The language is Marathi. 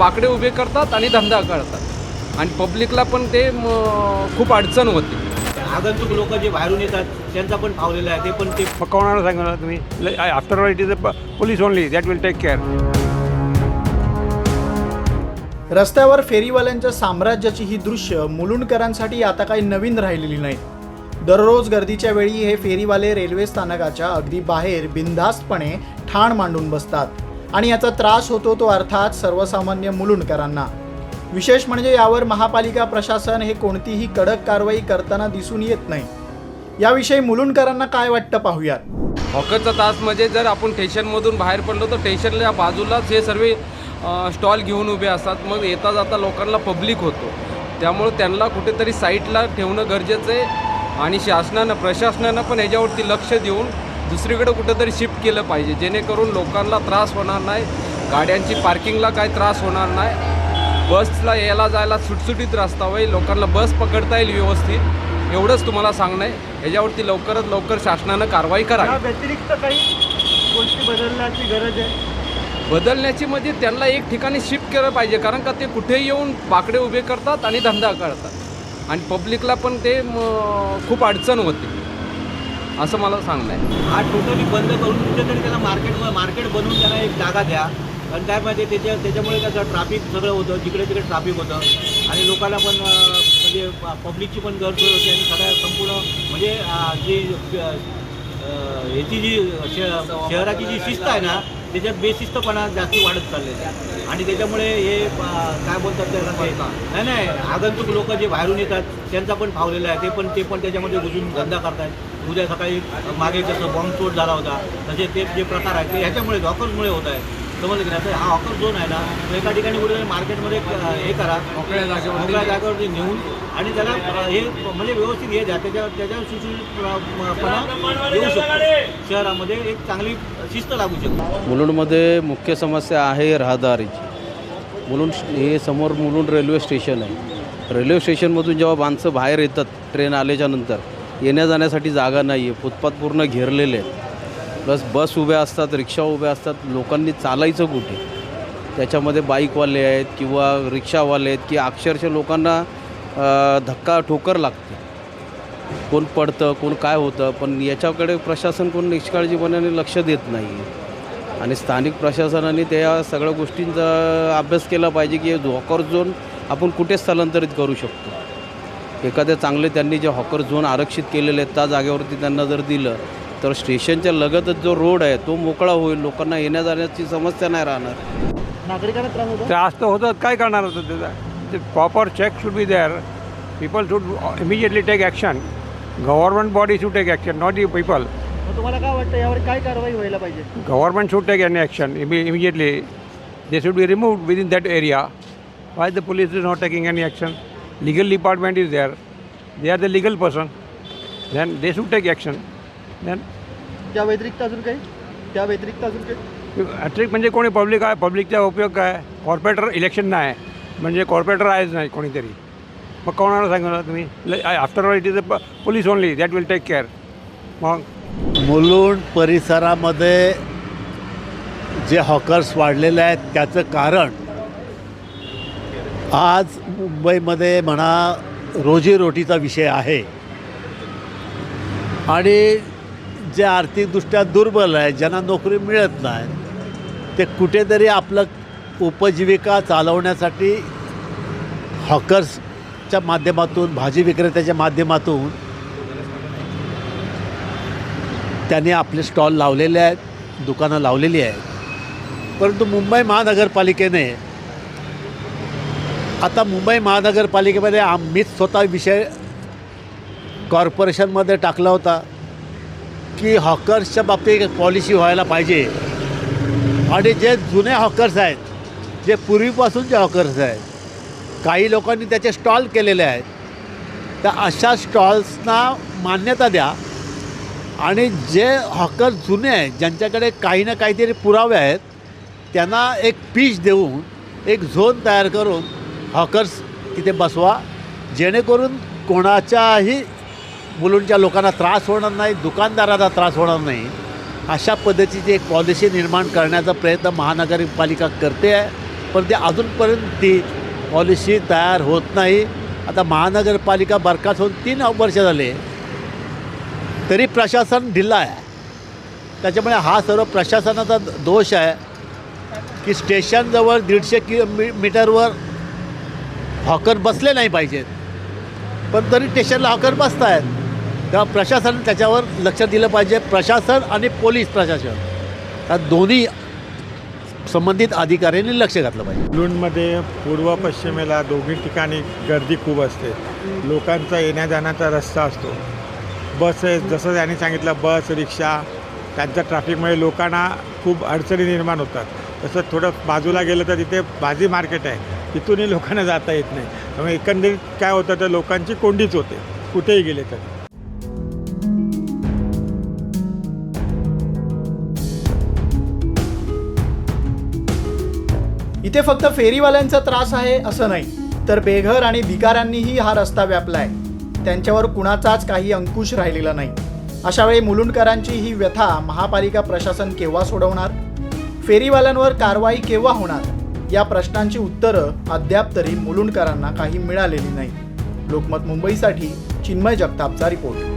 बाकडे उभे करतात आणि धंदा करतात. आणि पब्लिकला पण ते खूप अडचण होते. आगंतुक लोक जे बाहेरून येतात त्यांचा पण फावलेला आहे ते पण ते कोणाला सांगणार तुम्ही. After all it is a police only that will take care रस्त्यावर फेरीवाल्यांच्या साम्राज्याची ही दृश्य मुलुंडकरांसाठी आता काही नवीन राहिलेली नाहीत दररोज गर्दीच्या वेळी हे फेरीवाले रेल्वे स्थानकाच्या अगदी बाहेर बिनधास्तपणे ठाण मांडून बसतात. आणि याचा त्रास होतो तो अर्थात सर्वसामान्य मुलुंडकरांना. विशेष म्हणजे यावर महापालिका प्रशासन हे कोणतीही कडक कारवाई करताना दिसून येत नाही. याविषयी मुलुंडकरांना काय वाटतं पाहूयात. हॉकरचा तास म्हणजे जर आपण स्टेशनमधून बाहेर पडलो तर स्टेशनच्या बाजूलाच हे सर्व स्टॉल घेऊन उभे असतात. मग येता जाता लोकांना पब्लिक होतो. त्यामुळं त्यांना कुठेतरी साईटला ठेवणं गरजेचं आहे आणि शासनानं प्रशासनानं पण याच्यावरती लक्ष देऊन दुसरीकडे कुठेतरी शिफ्ट केलं पाहिजे. जेणेकरून लोकांना त्रास होणार नाही. गाड्यांची पार्किंगला काही त्रास होणार नाही. बसला यायला जायला सुटसुटीत रस्ता होईल लोकांना बस पकडता येईल व्यवस्थित. एवढंच तुम्हाला सांगणं आहे. याच्यावरती लवकरात लवकर शासनानं कारवाई करा. व्यतिरिक्त काही गोष्टी बदलण्याची गरज आहे? बदलण्याची म्हणजे त्यांना एक ठिकाणी शिफ्ट केलं पाहिजे. कारण का ते कुठेही येऊन बाकडे उभे करतात आणि धंदा करतात. आणि पब्लिकला पण ते खूप अडचण होते. असं मला सांगणं आहे. हा टोटली बंद करून कुठेतरी त्याला मार्केट मार्केट बनवून त्याला एक जागा द्या. आणि काय माहिती आहे, त्याच्या त्याच्यामुळे त्याचं ट्राफिक सगळं होतं जिकडे तिकडे ट्राफिक होतं. आणि लोकांना पण म्हणजे पब्लिकची पण गैरसोय होती आणि सगळ्या संपूर्ण म्हणजे जी याची जी शहराची जी शिस्त आहे ना त्याच्यात बेशिस्तपणा जास्ती वाढत चाललेला आहे. आणि त्याच्यामुळे हे काय बोलतात त्याला नाही नाही आगंतुक लोक जे बाहेरून येतात त्यांचा पण फावलेला आहे. ते पण ते पण त्याच्यामध्ये घुसून धंदा करतायत. उद्या सकाळी मागे कसं बॉम्बस्फोट झाला होता तसे ते जे प्रकार आहेत ते ह्याच्यामुळे हॉकर्समुळे होत आहे समजलं की नाही हा हॉकर झोन आहे ना एका ठिकाणी कुठेतरी मार्केटमध्ये हे करा. मोकळ्या जागेवरती नेऊन आणि त्याला हे म्हणजे व्यवस्थित हे द्या. त्याच्या येऊ शकतो. शहरामध्ये एक चांगली शिस्त लागू शकते. मुलुंडमध्ये मुख्य समस्या आहे रहदारीची. मुलुंड हे समोर मुलुंड रेल्वे स्टेशन आहे. रेल्वे स्टेशनमधून जेव्हा माणसं बाहेर येतात ट्रेन आल्याच्यानंतर येण्या जाण्यासाठी जागा नाही आहे फुटपाथ पूर्ण घेरलेले आहेत. प्लस बस उभ्या असतात रिक्षा उभ्या असतात लोकांनी चालायचं कुठे? त्याच्यामध्ये बाईकवाले आहेत किंवा रिक्षावाले आहेत की अक्षरशः लोकांना धक्का ठोकर लागते. कोण पडतं कोण काय होतं पण याच्याकडे प्रशासन कोण निष्काळजीपणाने लक्ष देत नाही. आणि स्थानिक प्रशासनाने त्या सगळ्या गोष्टींचा अभ्यास केला पाहिजे की हॉकर झोन आपण कुठे स्थलांतरित करू शकतो? एखाद्या चांगले त्यांनी जे हॉकर झोन आरक्षित केलेले आहेत त्या जागेवरती त्यांना जर दिलं तर स्टेशनच्या लगतच जो रोड आहे तो मोकळा होईल लोकांना येण्या जाण्याची समस्या नाही राहणार. नागरिकांना त्रास होतो? त्रास तर होतं काय करणार होतं त्याचा? ते proper check should be there people should immediately take action government body should take action not you people मग तुम्हाला काय वाटतं यावर काय कारवाई व्हायला पाहिजे? Government should take an action immediately they should be removed within that area why the police is not taking any action legal department is there they are the legal person then they should take action then त्या व्यतिरिक्त अजून काही? त्या व्यतिरिक्त अजून काही? ॲट्रिक म्हणजे कोणी पब्लिक आहे? पब्लिकचा उपयोग काय? कॉर्पोरेटर इलेक्शन नाही. म्हणजे कॉर्पोरेटर आहेच नाही कोणीतरी. मग कोणाला सांगणार तुम्ही? After all it is a police only that will take care मग? मुलुंड परिसरामध्ये जे हॉकर्स वाढलेले आहेत त्याचं कारण आज मुंबईमध्ये म्हणा रोजीरोटीचा विषय आहे. आणि जे आर्थिकदृष्ट्या दुर्बल आहे ज्यांना नोकरी मिळत नाही ते कुठेतरी आपलं उपजीविका चालवण्यासाठी हॉकर्सच्या माध्यमातून भाजी विक्रेत्याच्या माध्यमातून त्यांनी आपले स्टॉल लावलेले आहेत दुकानं लावलेली आहेत. परंतु मुंबई महानगरपालिकेने आता मुंबई महानगरपालिकेमध्ये आम्हीच स्वतः विषय कॉर्पोरेशनमध्ये टाकला होता की हॉकर्सच्या बाबतीत एक पॉलिसी व्हायला पाहिजे. आणि जे जुने हॉकर्स आहेत जे पूर्वीपासून हॉकर्स आहेत काही लोकांनी त्याचे स्टॉल केलेले आहेत तर अशा स्टॉल्सना मान्यता द्या. आणि जे हॉकर जुने आहेत ज्यांच्याकडे काही ना काहीतरी पुरावे आहेत त्यांना एक पीच देऊन एक झोन तयार करून हॉकर्स तिथे बसवा. जेणेकरून कोणाच्याही मुलूंच्या लोकांना त्रास होणार नाही दुकानदाराला त्रास होणार नाही अशा पद्धतीची एक पॉलिसी निर्माण करण्याचा प्रयत्न महानगरपालिका करते आहे. पण ते अजूनपर्यंत ती पॉलिसी तयार होत नाही. आता महानगरपालिका बरखास्त होऊन तीन वर्ष झाले. तरी प्रशासन ढिल्ला आहे. त्याच्यामुळे हा सर्व प्रशासनाचा दोष आहे की स्टेशनजवळ दीडशे किलो मी मीटरवर हॉकर बसले नाही पाहिजेत. पण तरी स्टेशनला हॉकर बसत आहेत तेव्हा प्रशासन त्याच्यावर लक्ष दिलं पाहिजे. प्रशासन आणि पोलीस प्रशासन. या दोन्ही संबंधित अधिकाऱ्यांनी लक्ष घातलं पाहिजे. मुलुंडमध्ये पूर्व पश्चिमेला दोघी ठिकाणी गर्दी खूप असते. लोकांचा येण्या जाण्याचा रस्ता असतो. बस जसं त्यांनी सांगितलं बस रिक्षा त्यांच्या ट्रॅफिकमुळे लोकांना खूप अडचणी निर्माण होतात. तसं थोडं बाजूला गेलं तर तिथे भाजी मार्केट आहे. तिथूनही लोकांना जाता येत नाही. त्यामुळे एकंदरीत काय होतं तर लोकांची कोंडीच होते. कुठेही गेले तर. इथे फक्त फेरीवाल्यांचा त्रास आहे असं नाही तर बेघर आणि भिकाऱ्यांनीही हा रस्ता व्यापलाय. त्यांच्यावर कुणाचाच काही अंकुश राहिलेला नाही. अशा वेळी मुलुंडकरांची ही व्यथा महापालिका प्रशासन केव्हा सोडवणार? फेरीवाल्यांवर कारवाई केव्हा होणार? या प्रश्नांची उत्तरं अद्याप तरी मुलुंडकरांना काही मिळालेली नाही. लोकमत मुंबईसाठी चिन्मय जगतापचा रिपोर्ट.